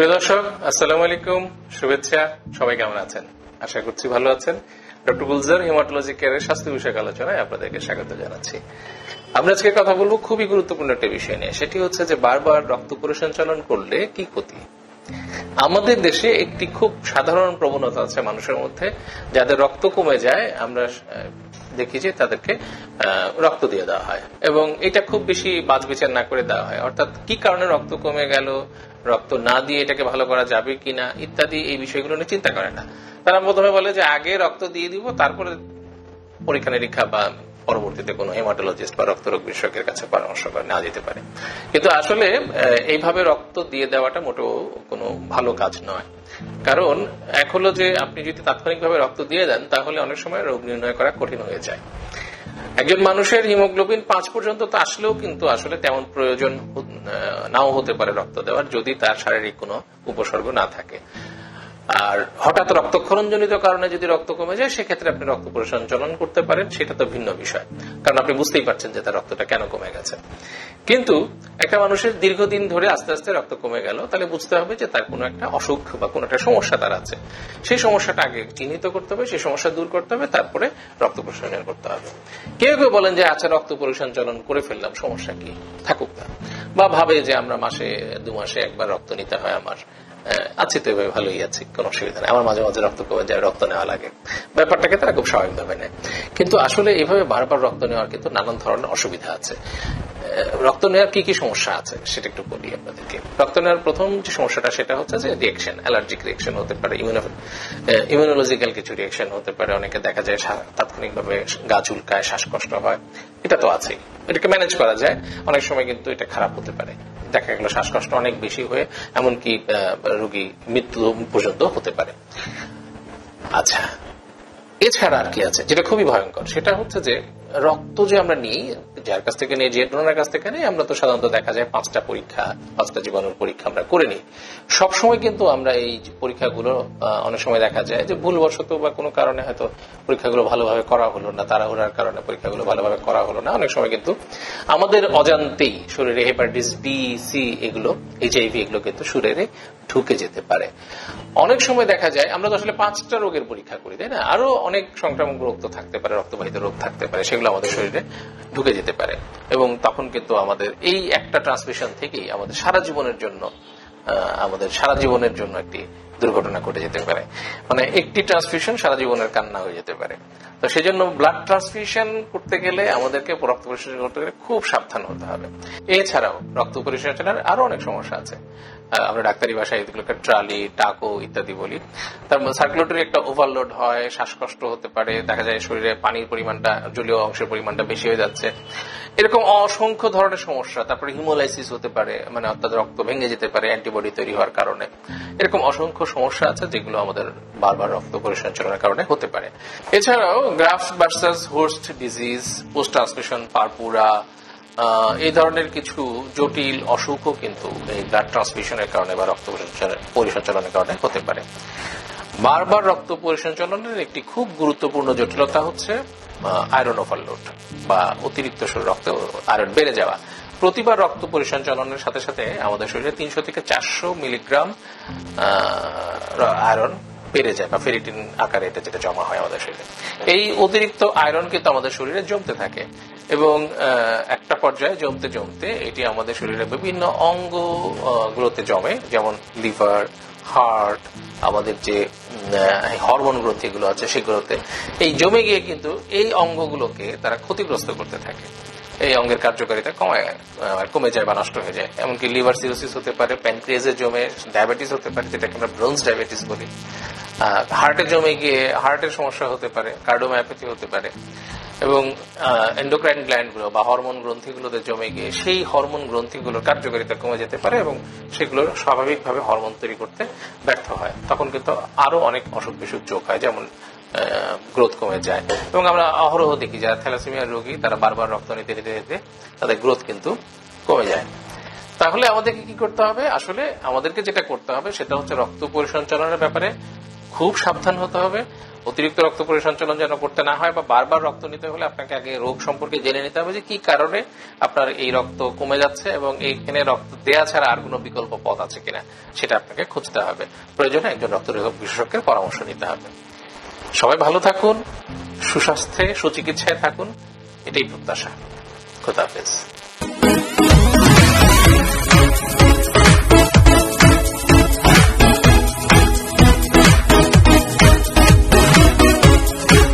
প্রিয় দর্শক, আসসালামু আলাইকুম। শুভেচ্ছা। সবাই কেমন আছেন? আশা করছি ভালো আছেন। ডক্টর গুলজার হিমাটোলজি কেয়ারের স্বাস্থ্য বিষয়ক আলোচনায় আপনাদেরকে স্বাগত জানাচ্ছি। আমরা আজকে কথা বলব খুবই গুরুত্বপূর্ণ একটা বিষয় নিয়ে। সেটি হচ্ছে যে বারবার রক্ত পরিসঞ্চালন করলে কি ক্ষতি? আমাদের দেশে একটি খুব সাধারণ প্রবণতা আছে মানুষের মধ্যে। যাদের রক্ত কমে যায়, আমরা দেখি যে তাদেরকে রক্ত দিয়ে দেওয়া হয়। এবং এটা খুব বেশি বাজ বিচার না করে দেওয়া হয়। অর্থাৎ কি কারণে রক্ত কমে গেল, রক্ত না দিয়ে এটাকে ভালো করা যাবে কিনা, ইত্যাদি এই বিষয়গুলো নিয়ে চিন্তা করে না। তারা প্রথমে বলে যে, আগে রক্ত দিয়ে দিব, তারপরে পরীক্ষা নিরীক্ষা বা পরবর্তীতে কোনো হেমাটোলজিস্ট বা রক্তরোগ বিশেষজ্ঞের কাছে পরামর্শ নেওয়া যেতে পারে। কিন্তু আসলে এইভাবে রক্ত দিয়ে দেওয়াটা মোটেও কোনো ভালো কাজ নয়। কারণ এক হলো যে আপনি যদি তাৎক্ষণিকভাবে রক্ত দিয়ে দেন, তাহলে অনেক সময় রোগ নির্ণয় করা কঠিন হয়ে যায়। একজন মানুষের হিমোগ্লোবিন পাঁচ পর্যন্ত তো আসলেও কিন্তু আসলে তেমন প্রয়োজন নাও হতে পারে রক্ত দেওয়ার, যদি তার শারীরিক কোনো উপসর্গ না থাকে। আর হঠাৎ রক্তক্ষরণজনিত কারণে যদি রক্ত কমে যায়, সেক্ষেত্রে আপনি রক্ত পরিসঞ্চালন করতে পারেন। সেটা তো ভিন্ন বিষয়। কারণ আপনি বুঝতেই পারছেন যে তার রক্তটা কেন কমে গেছে। কিন্তু একটা মানুষের দীর্ঘদিন ধরে আস্তে আস্তে রক্ত কমে গেল, তাহলে বুঝতে হবে যে তার কোনো একটা অসুখ বা কোনো একটা সমস্যা তার আছে। সেই সমস্যাটা আগে চিহ্নিত করতে হবে, সেই সমস্যা দূর করতে হবে, তারপরে রক্ত পরিসঞ্চালন করতে হবে। কেউ কেউ বলেন যে আচ্ছা রক্ত পরিসঞ্চালন করে ফেললাম, সমস্যা কি? থাকুক না বা ভাবে যে আমরা মাসে, দু মাসে একবার রক্ত নিতে হয় আমার। আছি তো এভাবে ভালোই আছে, কোনো অসুবিধা নেই। আমার মাঝে মাঝে রক্ত কমে যায়, রক্ত নেওয়া লাগে। ব্যাপারটাকে তারা খুব স্বাভাবিকভাবে নেয়। কিন্তু আসলে এইভাবে বারবার রক্ত নেওয়ার কিন্তু নানান ধরনের অসুবিধা আছে। রক্ত নেওয়ার কি কি সমস্যা আছে সেটা একটু বলি আপনাদেরকে। রক্ত নেওয়ার প্রথম যে সমস্যাটা সেটা হচ্ছে যে রিয়েকশন অ্যালার্জিক রিয়েকশন হতে পারে ইমিউনোলজিক্যাল কিছু রিয়েকশন হতে পারে। অনেকে দেখা যায় তাৎক্ষণিকভাবে গা চুলকায়, শ্বাসকষ্ট হয়। এটা তো আছেই। এটাকে ম্যানেজ করা যায়। অনেক সময় কিন্তু এটা খারাপ হতে পারে। দেখা গেল শ্বাসকষ্ট অনেক বেশি হয়ে এমনকি রোগী মৃত্যু পর্যন্ত হতে পারে। আচ্ছা এছাড়া আর কি আছে? যেটা খুবই ভয়ঙ্কর, সেটা হচ্ছে যে রক্ত যে আমরা নিই যার কাছ থেকে নিই যে ডোনার কাছ থেকে নিই আমরা তো সাধারণত দেখা যায় পাঁচটা পরীক্ষা, পাঁচটা জীবাণুর পরীক্ষা আমরা করে নিই। সবসময় কিন্তু আমরা এই পরীক্ষাগুলো অনেক সময় দেখা যায় যে ভুলবশত বা কোনো কারণে হয়তো পরীক্ষাগুলো ভালোভাবে করা হলো না, তাড়াহুড়ার কারণে পরীক্ষাগুলো ভালোভাবে করা হলো না। অনেক সময় কিন্তু আমাদের অজান্তেই শরীরে হেপাটাইটিস বি, সি এগুলো এইচআইভি এগুলো কিন্তু শরীরে ঢুকে যেতে পারে। অনেক সময় দেখা যায়, আমরা তো আসলে পাঁচটা রোগের পরীক্ষা করি, তাই না? আরও অনেক সংক্রামক রোগ তো থাকতে পারে, রক্তবাহিত রোগ থাকতে পারে, সেগুলো আমাদের শরীরে ঢুকে যেতে পারে। এবং তখন কিন্তু আমাদের এই একটা ট্রান্সমিশন থেকেই আমাদের সারা জীবনের জন্য আমাদের সারা জীবনের জন্য একটি দুর্ঘটনা ঘটে যেতে পারে। মানে একটি ট্রান্সফিউশন সারা জীবনের কান্না হয়ে যেতে পারে। তো সেই জন্য ব্লাড ট্রান্সফিউশন করতে গেলে আমাদেরকে রক্ত পরিশোধন করতে গেলে খুব সাবধান হতে হবে। এছাড়াও রক্ত পরিশোধনের আরও অনেক সমস্যা আছে। আমরা ডাক্তারি ভাষায় এগুলোকে ট্রালি, টাকো ইত্যাদি বলি। তার সার্কুলেটরি একটা ওভারলোড হয়, শ্বাসকষ্ট হতে পারে, দেখা যায় শরীরে পানির পরিমাণটা, জলীয় অংশের পরিমাণটা বেশি হয়ে যাচ্ছে। এরকম অসংখ্য ধরনের সমস্যা, তারপরে হিমোলাইসিস হতে পারে মানে অর্থাৎ রক্ত ভেঙে যেতে পারে অ্যান্টিবডি তৈরি হওয়ার কারণে। এরকম অসংখ্য সমস্যা আছে যেগুলো আমাদের বারবার রক্ত পরিসঞ্চালনের কারণে হতে পারে। এছাড়াও graft versus host disease post transmission purpura এই ধরনের কিছু জটিল, অসুখও কিন্তু এই ব্লাড ট্রান্সমিশনের কারণে বা রক্ত পরিসঞ্চালনের কারণে হতে পারে। বারবার রক্ত পরিসঞ্চালনের একটি খুব গুরুত্বপূর্ণ জটিলতা হচ্ছে আয়রন ওভারলোড বা অতিরিক্ত রক্ত আয়রন বেড়ে যাওয়া। প্রতিবার রক্ত পরিসঞ্চালনের সাথে সাথে আমাদের শরীরে তিনশো থেকে চারশো মিলিগ্রাম আয়রন বেড়ে যায় বা ফেরিটিন আকারে এটা যেটা জমা হয় আমাদের শরীরে। এই অতিরিক্ত আয়রন কিন্তু আমাদের শরীরে জমতে থাকে এবং একটা পর্যায়ে জমতে জমতে এটি আমাদের শরীরে বিভিন্ন অঙ্গ গুলোতে জমে, যেমন লিভার, হার্ট, আমাদের যে হরমোন গ্রন্থিগুলো আছে সেগুলোতে। এই জমে গিয়ে কিন্তু এই অঙ্গগুলোকে তারা ক্ষতিগ্রস্ত করতে থাকে। এই অঙ্গের কার্যকারিতা কমায় কমে যায় বা নষ্ট হয়ে যায়। এমনকি লিভার সিরোসিস হতে পারে প্যানক্রিয়াজে জমে ডায়াবেটিস হতে পারে, যেটাকে আমরা ব্রোঞ্জ ডায়াবেটিস বলি। হার্টে জমে গিয়ে হার্টের সমস্যা হতে পারে কার্ডোমায়োপ্যাথি হতে পারে, এবং এন্ডোক্রাইন গ্ল্যান্ডগুলো বা হরমোন গ্রন্থিগুলোতে জমে গিয়ে সেই হরমোন গ্রন্থিগুলোর কার্যকারিতা কমে যেতে পারে এবং সেগুলো স্বাভাবিকভাবে হরমোন তৈরি করতে ব্যর্থ হয়। তখন কিন্তু আরও অনেক অসুখ বিসুখ যোগ হয়, যেমন গ্রোথ কমে যায়। এবং আমরা অহরহ দেখি, যারা থ্যালাসেমিয়ার রোগী, তারা বারবার রক্ত নিতে নিতে নিতে তাদের গ্রোথ কিন্তু কমে যায়। তাহলে আমাদেরকে কি করতে হবে? আসলে আমাদেরকে যেটা করতে হবে, সেটা হচ্ছে রক্ত পরিসঞ্চালনের ব্যাপারে খুব সাবধান হতে হবে। অতিরিক্ত রক্ত পরিসঞ্চালন যেন করতে না হয় বা বারবার রক্ত নিতে হলে আপনাকে আগে রোগ সম্পর্কে জেনে নিতে হবে যে কি কারণে আপনার এই রক্ত কমে যাচ্ছে এবং এইখানে রক্ত দেয়া ছাড়া আর কোনো বিকল্প পথ আছে কিনা, সেটা আপনাকে খুঁজতে হবে। প্রয়োজনে একজন রক্ত বিশেষজ্ঞের পরামর্শ নিতে হবে। সবাই ভালো থাকুন সুস্বাস্থ্যে সুচিকিৎসায় থাকুন এটাই প্রত্যাশা। খোদা হাফেজ।